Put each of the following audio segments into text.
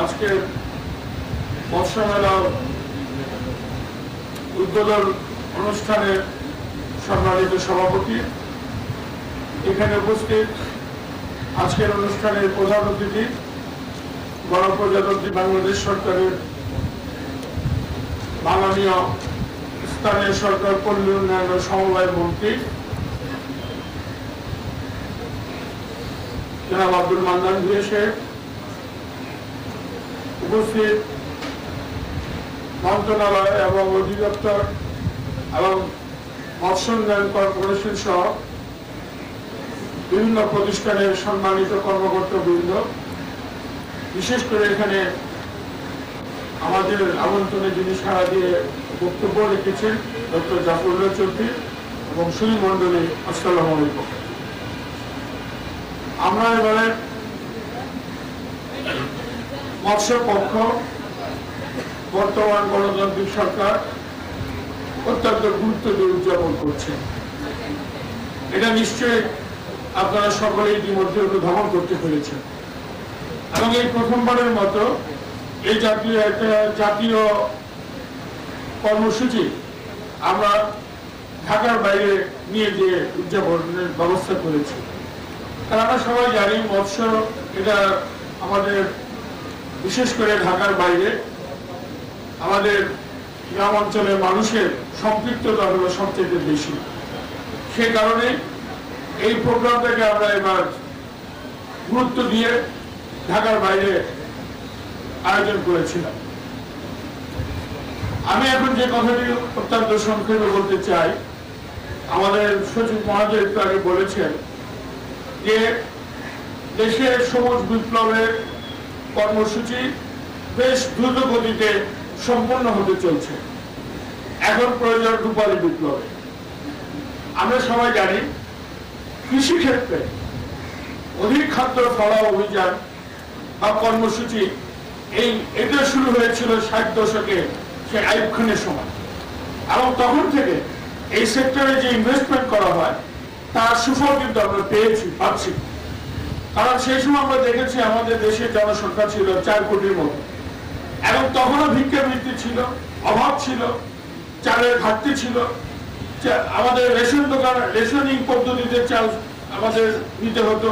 আজকে উদ্বোধন অনুষ্ঠানের সম্মানিত সভাপতি। এখানে উপস্থিত আজকের অনুষ্ঠানের প্রধান অতিথি, গণপ্রজাতন্ত্রী বাংলাদেশ সরকারের মাননীয় স্থানীয় সরকার পল্লী উন্নয়ন সমবায় মন্ত্রী জনাব আব্দুল মান্নান ভিয়ে সাহেব, উপস্থিত মন্ত্রণালয় এবং অধিদপ্তর এবং মৎস্য উন্নয়ন কর্পোরেশন সহ বিভিন্ন প্রতিষ্ঠানের সম্মানিত কর্মকর্তা বৃন্দ বিশেষ করে এখানে আমাদের আমন্ত্রণে যিনি সাড়া দিয়ে বক্তব্য রেখেছেন, ডক্টর জাফরুল্লাহ চৌধুরী এবং সুনীল মন্ডলী আসসালামু আলাইকুম। আমরা এবারে মৎস্য পক্ষ, বর্তমান গণতান্ত্রিক সরকার অত্যন্ত গুরুত্ব দিয়ে উদযাপন করছে। এটা নিশ্চয়ই আপনারা সকলে ইতিমধ্যে অনুধাবন করতে পেরেছেন। এবং এই প্রথমবারের মতো এই জাতীয় একটা জাতীয় কর্মসূচি আমরা ঢাকার বাইরে নিয়ে গিয়ে উদযাপনের ব্যবস্থা করেছি। আমরা সবাই জানি মৎস্য এটা আমাদের, বিশেষ করে ঢাকার বাইরে, আমাদের গ্রাম অঞ্চলের মানুষের সম্পৃক্ততা হলো সবচেয়ে বেশি। সে কারণে এই প্রোগ্রামটাকে আমরা এবার গুরুত্ব দিয়ে ঢাকার বাইরে আয়োজন করেছিলাম। আমি এখন যে কথাটি অত্যন্ত সংক্ষেপে বলতে চাই, আমাদের সচিব মহাজয় একটু আগে বলেছেন যে দেশের সবুজ বিপ্লবের কর্মসূচি বেশ দ্রুত গতিতে সম্পন্ন হতে চলছে। এখন প্রয়োজন রূপালী বিপ্লবে। আমরা সবাই জানি কৃষি ক্ষেত্রে অধিক খাদ্য ফলা অভিযান বা কর্মসূচি এই এটা শুরু হয়েছিল ষাট দশকে সে খানের সময়। এবং তখন থেকে এই সেক্টরে যে ইনভেস্টমেন্ট করা হয় তার সুফল কিন্তু আমরা পেয়েছি, পাচ্ছি। কারণ সেই সময় আমরা দেখেছি আমাদের দেশের জনসংখ্যা ছিল চার কোটির মতো। এবং তখনও ভিক্ষাবৃত্তি ছিল, অভাব ছিল, চালের ঘাটতি ছিল। আমাদের রেশন দোকান, রেশনিং পদ্ধতিতে চাল আমাদের নিতে হতো।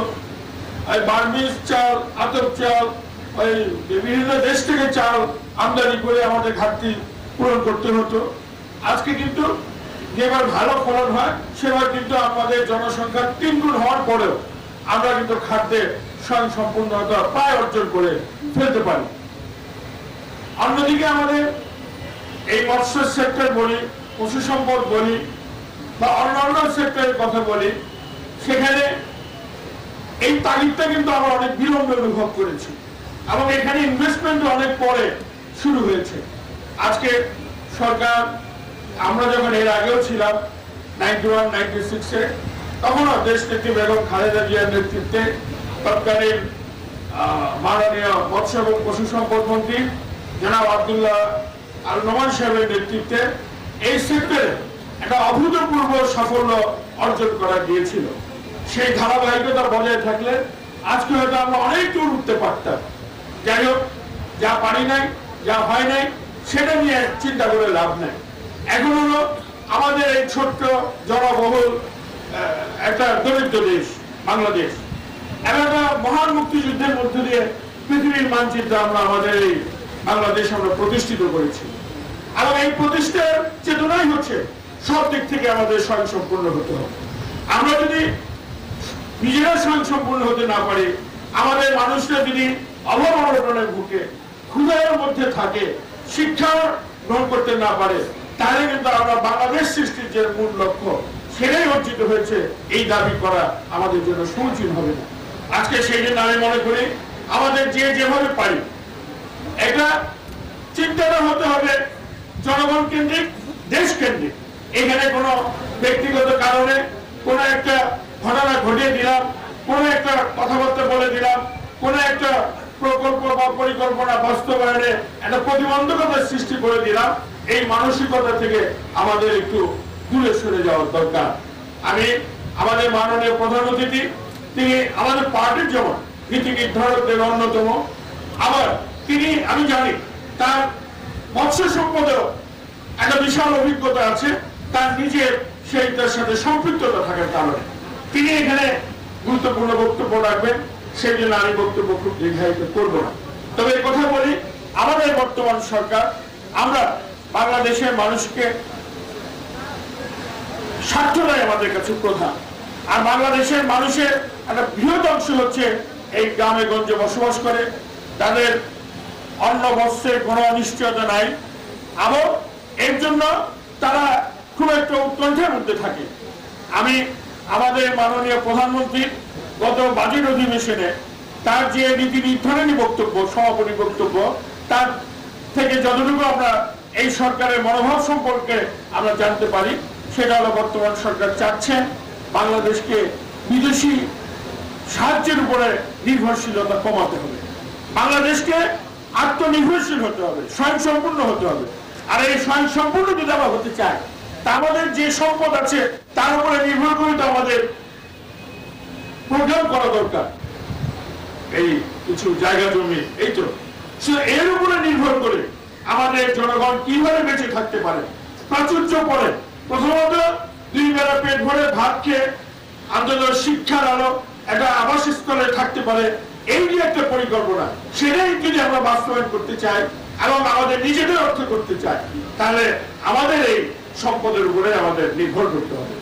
ওই বার্মিজ চাল, আতপ চাল, ওই বিভিন্ন দেশ থেকে চাল আমদানি করে আমাদের ঘাটতি পূরণ করতে হতো। আজকে কিন্তু যেবার ভালো ফলন হয়, সেবার কিন্তু আমাদের হওয়ার পরেও আমরা কিন্তু খাদ্যে স্বয়ং সম্পূর্ণতা অর্জন করে ফেলতে পারি। অন্যদিকে আমাদের এই মৎস্য সেক্টর বলি, পশু সম্পদ বলি, বা অন্যান্য সেক্টরের কথা বলি, সেখানে এই তাগিদটা কিন্তু আমরা অনেক বিলম্বে অনুভব করেছি এবং এখানে ইনভেস্টমেন্ট অনেক পরে শুরু হয়েছে। আজকে সরকার আমরা যখন এর আগেও ছিলাম নাইনটি ওয়ান নাইনটি সিক্সে তখনও দেশ নেত্রী বেগম খালেদা জিয়ার নেতৃত্বে তৎকালীন মাননীয় মৎস্য এবং পশু সম্পদ মন্ত্রী জনাব আবদুল্লাহ আল নোমান সাহেবের নেতৃত্বে এই সেক্টরে একটা অভূতপূর্ব সাফল্য অর্জন করা গিয়েছিল। সেই ধারাবাহিকতা বজায় থাকলে আজকে হয়তো আমরা অনেক দূর উঠতে পারতাম। যাই হোক, যা পারি নাই, যা হয় নাই, সেটা নিয়ে চিন্তা করে লাভ নাই। এখন হলো আমাদের এই ছোট্ট জনবহুল একটা দরিদ্র দেশ, বাংলাদেশ। একটা মহান মুক্তিযুদ্ধের মধ্য দিয়ে পৃথিবীর মানচিত্র আমরা আমাদের এই বাংলাদেশ আমরা প্রতিষ্ঠিত করেছি। এবং এই প্রতিষ্ঠার চেতনাই হচ্ছে সব দিক থেকে আমাদের স্বয়ং সম্পূর্ণ হতে হবে। আমরা যদি নিজেরা স্বয়ং সম্পূর্ণ হতে না পারি, আমাদের মানুষরা যদি অভাব অনটনে ভুগে ক্ষুধার মধ্যে থাকে, শিক্ষা গ্রহণ করতে না পারে তাহলে কিন্তু আমরা বাংলাদেশ সৃষ্টির যে মূল লক্ষ্য, সেটাই অর্জিত হয়েছে। এই দাবি করা আমাদের জন্য সমীচীন হবে না। আজকে সেই জন্য আমি মনে করি, আমাদের যে যেভাবে পারি এটা চিন্তাটা হতে হবে জনগণ কেন্দ্রিক, দেশ কেন্দ্রিক। এখানে কোনো ব্যক্তিগত কারণে কোনো একটা ঘটনা ঘটিয়ে দিলাম, কোনো একটা কথাবার্তা বলে দিলাম, কোনো একটা প্রকল্প বা পরিকল্পনা বাস্তবায়নে একটা প্রতিবন্ধকতা সৃষ্টি করে দিলাম এই মানসিকতা থেকে আমাদের একটু দূরে সরে যাওয়ার দরকার। আমি আমাদের মাননীয় প্রধান অতিথি, তিনি আমাদের পার্টির যেমন নীতি নির্ধারকদের অন্যতম, আবার তিনি, আমি জানি, তার মৎস্য সম্পদেও একটা বিশাল অভিজ্ঞতা আছে, তার নিজের সেইটার সাথে সম্পৃক্ততা থাকার কারণে। তিনি এখানে গুরুত্বপূর্ণ বক্তব্য রাখবেন, সেই জন্য আমি বক্তব্য খুব দীর্ঘায়িত করব না। তবে কথা বলি, আমাদের বর্তমান সরকার, আমরা বাংলাদেশের মানুষকে স্বার্থটাই আমাদের কাছে প্রধান। আর বাংলাদেশের মানুষের একটা বৃহৎ অংশ হচ্ছে এই গ্রামে গঞ্জে বসবাস করে। তাদের অন্ন বস্ত্রের কোনো অনিশ্চয়তা নাই। এবং এর জন্য তারা খুব একটা উৎকণ্ঠার মধ্যে থাকে। আমি আমাদের মাননীয় প্রধানমন্ত্রীর গত বাজেট অধিবেশনে তার যে নীতি নির্ধারণী বক্তব্য সমাপনী বক্তব্য, তার থেকে যতটুকু আমরা এই সরকারের মনোভাব সম্পর্কে আমরা জানতে পারি। সেটা হলো বর্তমান সরকার চাচ্ছেন বাংলাদেশকে বিদেশি সাহায্যের উপরে নির্ভরশীলতা কমাতে হবে। বাংলাদেশকে আত্মনির্ভরশীল হতে হবে, স্বয়ংসম্পূর্ণ হতে হবে। আর এই স্বয়ংসম্পূর্ণ যদি আমরা হতে চাই, তা আমাদের যে সম্পদ আছে, তার উপরে নির্ভর করে তো আমাদের প্রোগ্রাম করা দরকার। এই কিছু জায়গা জমি, এই তো। এর উপরে নির্ভর করে আমাদের জনগণ কীভাবে বেঁচে থাকতে পারে? প্রাচুর্য পড়ে প্রথমত, দুই বেলা পেট ভরে ভাত খেয়ে শিক্ষার আলো একটা আবাসস্থলে থাকতে পারে, এই যে একটা পরিকল্পনা। সেটাই যদি আমরা বাস্তবায়ন করতে চাই এবং আমাদের নিজেদের অর্থ করতে চাই, তাহলে আমাদের এই সম্পদের উপরে আমাদের নির্ভর করতে হবে।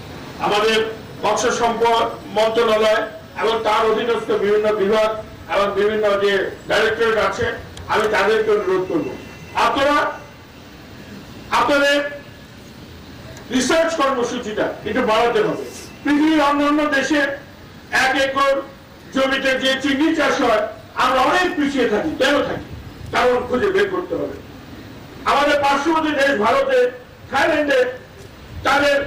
আমাদের মৎস্য সম্পদ, মন্ত্রণালয় এবং তার অধীনস্থ বিভিন্ন বিভাগ এবং বিভিন্ন যে ডাইরেক্টরেট আছে, আমি তাদেরকে অনুরোধ করব। আপনারা, আপনাদের রিসার্চ কর্মসূচিটা একটু বাড়াতে হবে। পৃথিবীর অন্যান্য দেশে এক একর জমিতে যে চিংড়ি চাষ হয়, আমরা অনেক পিছিয়ে থাকি, কেন থাকি? কারণ খুঁজে বের করতে হবে। আমাদের পার্শ্ববর্তী দেশ ভারতে, থাইল্যান্ডে তাদের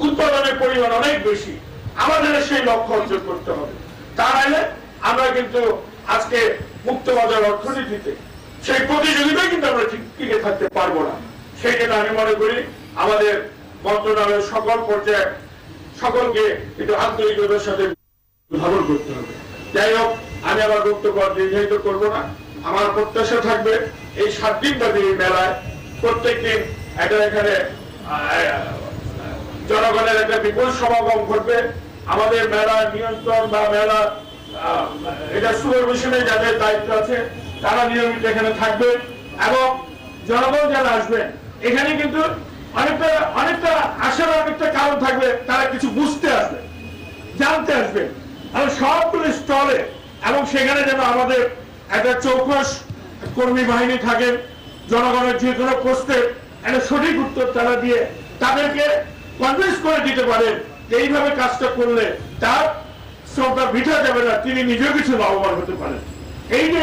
উৎপাদনের পরিমাণ অনেক বেশি। আমাদের সেই লক্ষ্য অর্জন করতে হবে। তা নাহলে আমরা কিন্তু আজকে মুক্ত বাজার অর্থনীতিতে সেই প্রতিযোগিতায় কিন্তু আমরা টিকে থাকতে পারব না। সেই জন্য আমি মনে করি আমাদের মন্ত্রণালয়ের সকল পর্যায়ে সকলকে একটু আন্তরিকতার সাথে ধারণ করতে হবে। যাই হোক, আমি আমার বক্তব্য দীর্ঘায়িত করব না। আমার প্রত্যাশা থাকবে এই সাত দিন ব্যাপী এই মেলায় প্রত্যেক দিন একটা এখানে জনগণের একটা বিপুল সমাগম ঘটবে। আমাদের মেলা নিয়ন্ত্রণ বা মেলা এটা সুপারভিশনে যাদের দায়িত্ব আছে তারা নিয়মিত এখানে থাকবে এবং জনগণ যারা আসবেন এখানে কিন্তু অনেকটা অনেকটা আসার অনেকটা কারণ থাকবে, তারা কিছু বুঝতে আসবে, জানতে আসবে। আর সবগুলো স্টলে এবং সেখানে যেন আমাদের একটা চৌকস কর্মী বাহিনী থাকেন জনগণের যে কোনো প্রশ্নের একটা সঠিক উত্তর তারা দিয়ে তাদেরকে কনভিন্স করে দিতে পারেন এইভাবে কাজটা করলে তার শ্রমটা বিঠা যাবে না, তিনি নিজেও কিছু লাভবান হতে পারেন। এই যে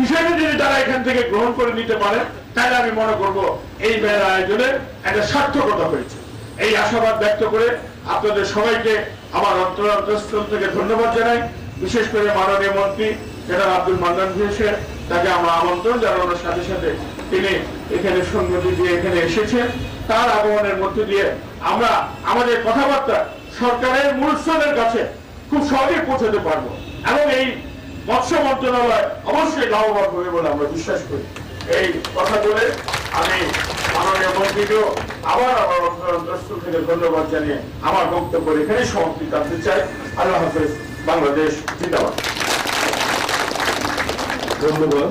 বিষয়টা যদি তারা এখান থেকে গ্রহণ করে নিতে পারে, তাহলে আমি মনে করব এই মেয়ের আয়োজনের একটা সার্থকতা হয়েছে। এই আশাবাদ ব্যক্ত করে আপনাদের সবাইকে আমার অন্তরান্তস্থল থেকে ধন্যবাদ জানাই। বিশেষ করে মাননীয় মন্ত্রী জেনারেল আব্দুল মান্নান ঘোষের তাকে আমরা আমন্ত্রণ জানানোর সাথে সাথে তিনি এখানে সঙ্গতি দিয়ে এখানে এসেছেন। তার আগমনের মধ্যে দিয়ে আমরা আমাদের কথাবার্তা সরকারের মূলস্থলের কাছে খুব সহজে পৌঁছাতে পারব। এবং এই মৎস্য মন্ত্রণালয় অবশ্যই লাভবান হবে বলে আমরা বিশ্বাস করি। এই কথা বলে আমি মাননীয় মন্ত্রীকেও আবার আমার অন্তরস্থল থেকে ধন্যবাদ জানিয়ে আমার বক্তব্য এখানে সমাপ্তি টানতে চাই। আল্লাহ হাফেজ, বাংলাদেশ জিন্দাবাদ। ধন্যবাদ।